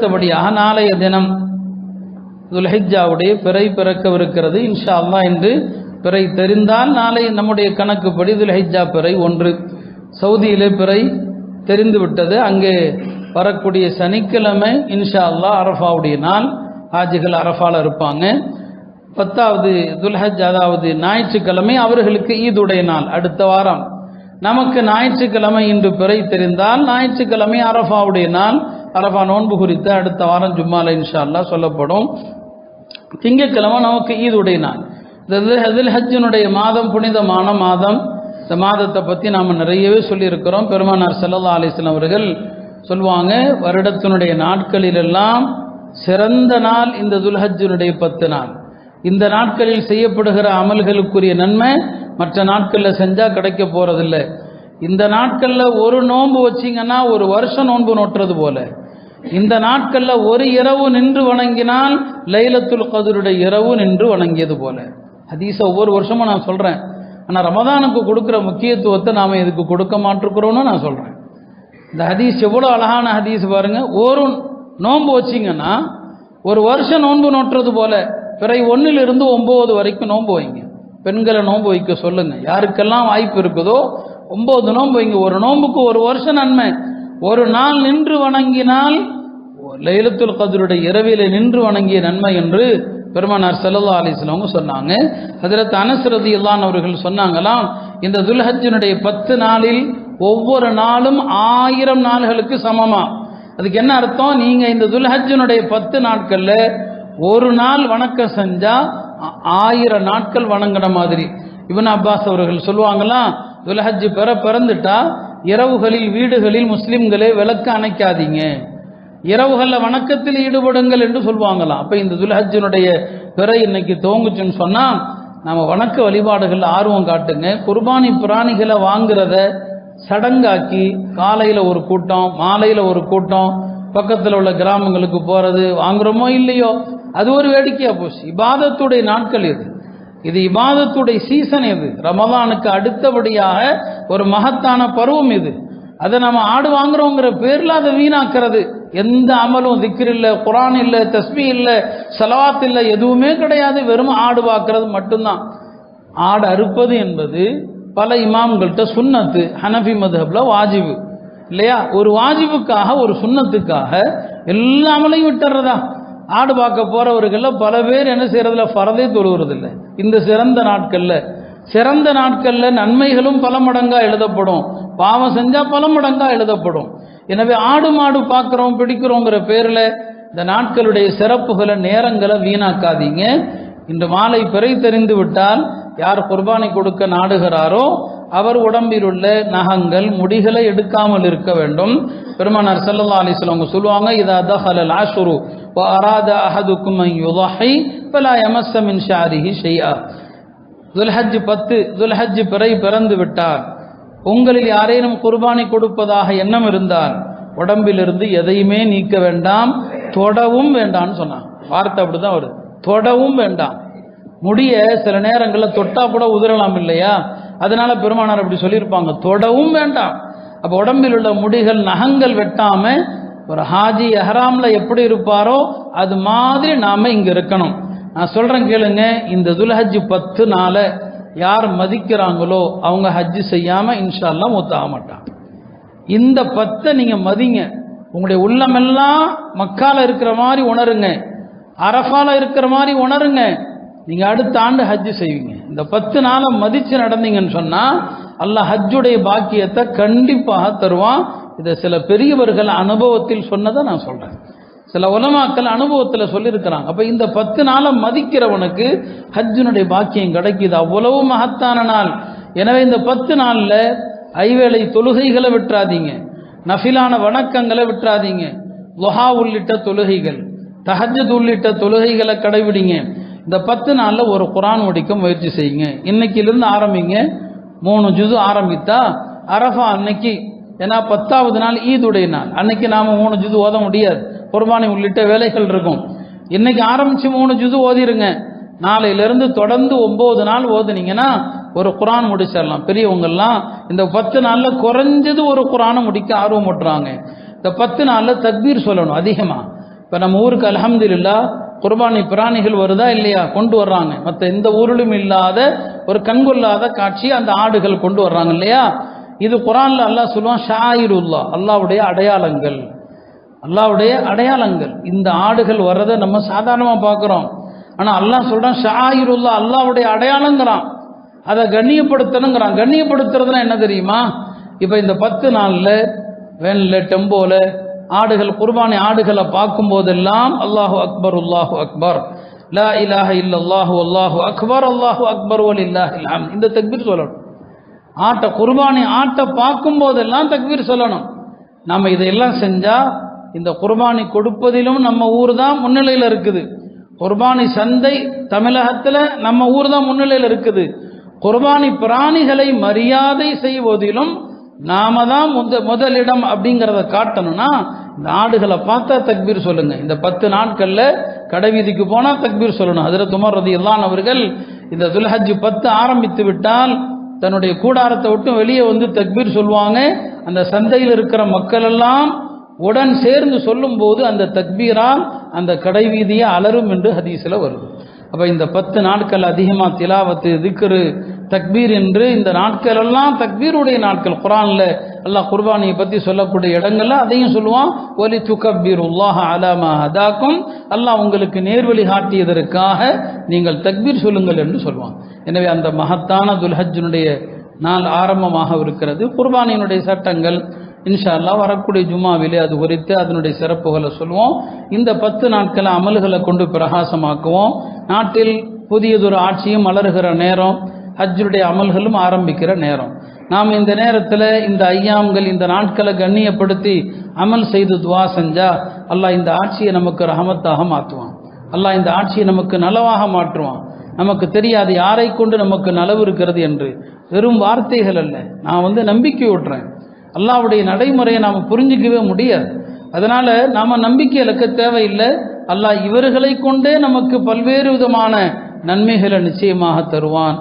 அடுத்தபடியாக நாளைய தினம் துல்ஹிஜாவுடைய பிறை பிறக்கவிருக்கிறது. இன்ஷா அல்லா என்று பிறை தெரிந்தால் நாளை நம்முடைய கணக்குப்படி துல்ஹிஜா பிறை ஒன்று. சவுதியிலே பிறை தெரிந்துவிட்டது. அங்கே வரக்கூடிய சனிக்கிழமை இன்ஷா அல்லா அரஃபாவுடைய நாள் ஹாஜிகள் அரஃபால் இருப்பாங்க. பத்தாவது துல்ஹஜ் அதாவது ஞாயிற்றுக்கிழமை அவர்களுக்கு ஈதுடைய நாள் அடுத்த வாரம். நமக்கு ஞாயிற்றுக்கிழமை இன்று பிறை தெரிந்தால் ஞாயிற்றுக்கிழமை அரஃபாவுடைய நாள் அரபா நோன்பு குறித்து அடுத்த வாரம் ஜும்மால இன்ஷா அல்லா சொல்லப்படும். திங்கட்கிழமை நமக்கு ஈதுடைய நாள். இந்த அதில் ஹஜ்ஜினுடைய மாதம் புனிதமான மாதம். இந்த மாதத்தை பற்றி நாம் நிறையவே சொல்லியிருக்கிறோம். பெருமானார் செல்லல்லா அலிஸ்லாம் அவர்கள் சொல்லுவாங்க வருடத்தினுடைய நாட்களிலெல்லாம் சிறந்த நாள் இந்த துல்ஹஜ்ஜினுடைய பத்து நாள். இந்த நாட்களில் செய்யப்படுகிற அமல்களுக்குரிய நன்மை மற்ற நாட்களில் செஞ்சால் கிடைக்க போகிறதில்ல இந்த நாட்களில் ஒரு நோன்பு வச்சிங்கன்னா ஒரு வருஷம் நோன்பு நோட்டுறது போல. இந்த நாட்களில் ஒரு இரவு நின்று வணங்கினால் லைலத்துல் கதருடைய இரவு நின்று வணங்கியது போல. ஹதீஸ ஒவ்வொரு வருஷமும் நான் சொல்கிறேன் ஆனால் ரமதானுக்கு கொடுக்குற முக்கியத்துவத்தை நாம் இதுக்கு கொடுக்க மாட்டிருக்கிறோன்னு நான் சொல்கிறேன் இந்த ஹதீஸ் எவ்வளோ அழகான ஹதீஸ் பாருங்க. ஒரு நோன்பு வச்சிங்கன்னா ஒரு வருஷம் நோன்பு நோட்டுறது போல பிறை ஒன்றிலிருந்து ஒம்பது வரைக்கும் நோன்பு வைங்க. பெண்களை நோன்பு வைக்க சொல்லுங்க. யாருக்கெல்லாம் வாய்ப்பு இருக்குதோ ஒம்பது நோன்பு வைங்க. ஒரு நோன்புக்கு ஒரு வருஷம் நன்மை. ஒரு நாள் நின்று வணங்கினால் லைலத்துல் கதருடைய இரவில நின்று வணங்கிய நன்மை என்று பெருமானார் செல்லல்லா அலிஸ்லவங்க சொன்னாங்க. அதில் தனசிரதி இல்லான் அவர்கள் சொன்னாங்களாம் இந்த துல்ஹஜினுடைய பத்து நாளில் ஒவ்வொரு நாளும் ஆயிரம் நாள்களுக்கு சமமா? அதுக்கு என்ன அர்த்தம்? நீங்க இந்த துல்ஹஜினுடைய பத்து நாட்கள்ல ஒரு நாள் வணக்கம் செஞ்சா ஆயிரம் நாட்கள் வணங்கின மாதிரி. இவன் அப்பாஸ் அவர்கள் சொல்லுவாங்களாம் துல்ஹஜ் பெற பிறந்துட்டா இரவுகளில் வீடுகளில் முஸ்லிம்களே விளக்கு அணைக்காதீங்க. இரவுகளில் வணக்கத்தில் ஈடுபடுங்கள் என்று சொல்லுவாங்களாம் அப்போ இந்த துல்ஹஜ்ஜினுடைய பிறை இன்னைக்கு துவங்குச்சுன்னு சொன்னால் நம்ம வணக்க வழிபாடுகளில் ஆர்வம் காட்டுங்க. குர்பானி பிராணிகளை வாங்குறத சடங்காக்கி காலையில் ஒரு கூட்டம் மாலையில் ஒரு கூட்டம் பக்கத்தில் உள்ள கிராமங்களுக்கு போகிறது வாங்குறோமோ இல்லையோ? அது ஒரு வேடிக்கையாக போச்சு. இபாதத்துடைய நாட்கள் இது. இது இபாதத்துடைய சீசன் இது. ரமதானுக்கு அடுத்தபடியாக ஒரு மகத்தான பருவம் இது. அதை நம்ம ஆடு வாங்குறோங்கிற பேரில் அதை வீணாக்கிறது. எந்த அமலும் திக்ர் இல்லை குரான் இல்லை தஸ்மி இல்லை சலவாத் இல்லை எதுவுமே கிடையாது. வெறும் ஆடு பார்க்கறது மட்டும்தான். ஆடு அறுப்பது என்பது பல இமாம்கள்ட்ட சுன்னத்து. ஹனஃபி மதுஹப்ல வாஜிபு. இல்லையா? ஒரு வாஜிபுக்காக ஒரு சுண்ணத்துக்காக எல்லா அமலையும் விட்டுறதா ஆடு பார்க்க போகிறவர்களில் பல பேர் என்ன செய்கிறதுல ஃபரதே தொழுகிறதில்ல இந்த சிறந்த நாட்களில் சிறந்த நாட்களில் நன்மைகளும் பல மடங்காக எழுதப்படும். பாவம் செஞ்சால் பல மடங்காக எழுதப்படும். எனவே ஆடு மாடு பார்க்குறோம் பிடிக்கிறோங்கிற பேரில் இந்த நாட்களுடைய சிறப்புகளை நேரங்களை வீணாக்காதீங்க. இன்று மாலை பிறை தெரிந்து விட்டால் யார் குர்பானை கொடுக்க நாடுகிறாரோ அவர் உடம்பில் உள்ள நகங்கள் முடிகளை எடுக்காமல் இருக்க வேண்டும். பெருமானார் செல்லல்லா அலிஸ்லாம் அவங்க சொல்லுவாங்க இதா தஹலல் ஆஷுரு அராத أن يضحي பலா يمس من ஷாரிஹி شيئا துல்ஹஜ் பத்து துல்ஹஜ் பிறை பிறந்து விட்டார் உங்களில் யாரேனும் குர்பானி கொடுப்பதாக எண்ணம் இருந்தால் உடம்பிலிருந்து எதையுமே நீக்க வேண்டாம் தொடவும் வேண்டாம்னு சொன்னான் வார்த்தை அப்படிதான் வருது தொடவும் வேண்டாம் முடிய சில நேரங்களில் தொட்டா கூட உதிரலாம் இல்லையா அதனால பெருமானார் அப்படி சொல்லியிருப்பாங்க தொடவும் வேண்டாம் அப்போ உடம்பில் உள்ள முடிகள் நகங்கள் வெட்டாம ஒரு ஹாஜி எஹராம்ல எப்படி இருப்பாரோ அது மாதிரி நாம இங்க இருக்கணும். நான் சொல்றேன் கேளுங்க இந்த துல்ஹஜ் பத்து நாளை யார் மதிக்கிறாங்களோ அவங்க ஹஜ்ஜு செய்யாம இன்ஷால்லா ஒத்தாக மாட்டாங்க. இந்த பத்தை நீங்க மதிங்க. உங்களுடைய உள்ளமெல்லாம் மக்கால இருக்கிற மாதிரி உணருங்க. அரஃபால இருக்கிற மாதிரி உணருங்க. நீங்க அடுத்த ஆண்டு ஹஜ்ஜு செய்வீங்க. இந்த பத்து நாளை மதிச்சு நடந்தீங்கன்னு சொன்னா அல்லாஹ் ஹஜ்ஜுடைய பாக்கியத்தை கண்டிப்பாக தருவான். இதை சில பெரியவர்கள் அனுபவத்தில் சொன்னதை நான் சொல்கிறேன் சில உலமாக்கள் அனுபவத்தில் சொல்லியிருக்கிறாங்க. அப்போ இந்த பத்து நாளை மதிக்கிறவனுக்கு ஹஜ்ஜினுடைய பாக்கியம் கிடைக்குது. அவ்வளவு மகத்தான நாள். எனவே இந்த பத்து நாளில் ஐவேளை தொழுகைகளை விட்டுறாதீங்க. நஃபிலான வணக்கங்களை விட்டுறாதீங்க. லொஹா உள்ளிட்ட தொழுகைகள் தஹஜத் உள்ளிட்ட தொழுகைகளை கடைபிடிங்க. இந்த பத்து நாளில் ஒரு குரான் முடிக்க முயற்சி செய்யுங்க. இன்னைக்கிலிருந்து ஆரம்பிங்க. மூணு ஜுது ஆரம்பித்தா அரஃபா அன்னைக்கு ஏன்னா பத்தாவது நாள் ஈதுடைய நாள். அன்னைக்கு நாம் மூணு ஜுது ஓத முடியாது. குர்பானி உள்ளிட்ட வேலைகள் இருக்கும். இன்னைக்கு ஆரம்பித்து மூணு ஜுது ஓதிருங்க. நாளையிலிருந்து தொடர்ந்து ஒம்பது நாள் ஓதுனீங்கன்னா ஒரு குரான் முடிச்சிடலாம். பெரியவங்கள்லாம் இந்த பத்து நாளில் குறைஞ்சது ஒரு குரானை முடிக்க ஆர்வம் விட்டுறாங்க இந்த பத்து நாளில் தக்பீர் சொல்லணும் அதிகமாக இப்போ நம்ம ஊருக்கு அல்ஹம்துலில்லா குர்பானி பிராணிகள் வருதா இல்லையா? கொண்டு வர்றாங்க. மற்ற எந்த ஊரிலும் இல்லாத ஒரு கண்கொள்ளாத காட்சி அந்த ஆடுகள் கொண்டு வர்றாங்க இல்லையா? இது குரான்ல அல்லாஹ் சொல்லுவான் ஷாயிருல்லா அல்லாவுடைய அடையாளங்கள். அல்லாவுடைய அடையாளங்கள். இந்த ஆடுகள் வர்றதை நம்ம சாதாரணமாக பார்க்குறோம். ஆனால் அல்லாஹ் சொல்கிறான் ஷாயிருல்லா அல்லாவுடைய அடையாளங்கிறான். அதை கண்ணியப்படுத்தணுங்கிறான். கண்ணியப்படுத்துறதுனா என்ன தெரியுமா? இப்போ இந்த பத்து நாளில் வேனில் டெம்போவில் ஆடுகள் குர்பானி ஆடுகளை பார்க்கும் போதெல்லாம் அல்லாஹு அக்பர் உல்லாஹு அக்பர். லா இலாஹ இல்லல்லாஹு அல்லாஹு அக்பர் அல்லாஹு அக்பர் ஒல் இல்லாஹ் இந்த தக்பீர் சொல்லணும். ஆட்டை குர்பானி ஆட்டை பார்க்கும் போதெல்லாம் தக்பீர் சொல்லணும். நம்ம இதையெல்லாம் செஞ்சால் இந்த குர்பானி கொடுப்பதிலும் நம்ம ஊர் தான் முன்னிலையில் இருக்குது. குர்பானி சந்தை தமிழகத்தில் நம்ம ஊர் தான் முன்னிலையில் இருக்குது. குர்பானி பிராணிகளை மரியாதை செய்வதிலும் நாம தான் முத முதலிடம் அப்படிங்கிறத காட்டணும்னா இந்த ஆடுகளை பார்த்தா தக்பீர் சொல்லுங்க. இந்த பத்து நாட்களில் கடைவீதிக்கு போனால் தக்பீர் சொல்லணும். அதில் துமர் ரதி அவர்கள் இந்த துல்ஹஜ் பத்து ஆரம்பித்து விட்டால் தன்னுடைய கூடாரத்தை விட்டு வெளியே வந்து தக்பீர் சொல்லுவாங்க. அந்த சந்தையில் இருக்கிற மக்கள் எல்லாம் உடன் சேர்ந்து சொல்லும்போது அந்த தக்பீரால் அந்த கடை வீதியை அலரும் என்று ஹதீஸில் வருது. அப்போ இந்த பத்து நாட்கள் அதிகமாக திலாவத்து திக்ரு தக்பீர் என்று இந்த நாட்கள் எல்லாம் தக்பீருடைய நாட்கள் குரானில் அல்லாஹ் குர்பானியை பற்றி சொல்லக்கூடிய இடங்கள்ல அதையும் சொல்லுவான் ஒலி துக்கபீர் உல்லாஹ அலாமா அதாக்கும் அல்லாஹ் உங்களுக்கு நேர்வழி காட்டியதற்காக நீங்கள் தக்பீர் சொல்லுங்கள் என்று சொல்லுவான் எனவே அந்த மகத்தான துல்ஹஜனுடைய நாள் ஆரம்பமாக இருக்கிறது. குர்பானியினுடைய சட்டங்கள் இன்ஷா அல்லாஹ் வரக்கூடிய ஜும்மாவிலே அது குறித்து அதனுடைய சிறப்புகளை சொல்லுவோம் இந்த பத்து நாட்களை அமல்களை கொண்டு பிரகாசமாக்குவோம். நாட்டில் புதியதொரு ஆட்சியும் மலருகிற நேரம் ஹஜ்ஜுடைய அமல்களும் ஆரம்பிக்கிற நேரம். நாம் இந்த நேரத்தில் இந்த ஐயாம்கள் இந்த நாட்களை கண்ணியப்படுத்தி அமல் செய்து துவா செஞ்சா அல்லாஹ் இந்த ஆட்சியை நமக்கு ரஹமத்தாக மாற்றுவான். அல்லாஹ் இந்த ஆட்சியை நமக்கு நலவாக மாற்றுவான். நமக்கு தெரியாது யாரை கொண்டு நமக்கு நலவு இருக்கிறது என்று. வெறும் வார்த்தைகள் அல்ல. நான் வந்து நம்பிக்கை விட்டுறேன் அல்லாவுடைய நடைமுறையை நாம் புரிஞ்சிக்கவே முடியாது. அதனால் நாம் நம்பிக்கை இழக்க தேவையில்லை. அல்லாஹ் இவர்களை கொண்டே நமக்கு பல்வேறு விதமான நன்மைகளை நிச்சயமாக தருவான்.